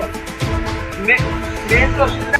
পারেন মেন রসিদটা Are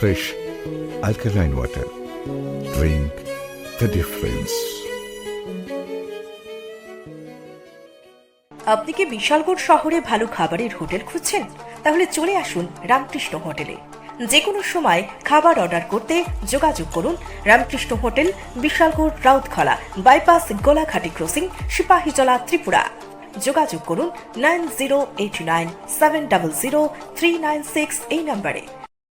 Fresh alkaline water drink the difference আপনি কি বিশালগড় শহরে ভালো খাবারের হোটেল খুঁজছেন? তাহলে চলে আসুন রামকৃষ্ণ হোটেলে। যে কোনো সময় খাবার অর্ডার করতে যোগাযোগ করুন Ramakrishna hotel, Bishalgarh Rautkhola, bypass Golaghati crossing, Sepahijala Tripura. যোগাযোগ করুন nine zero eight nine seven double zero three nine six এই নম্বরে।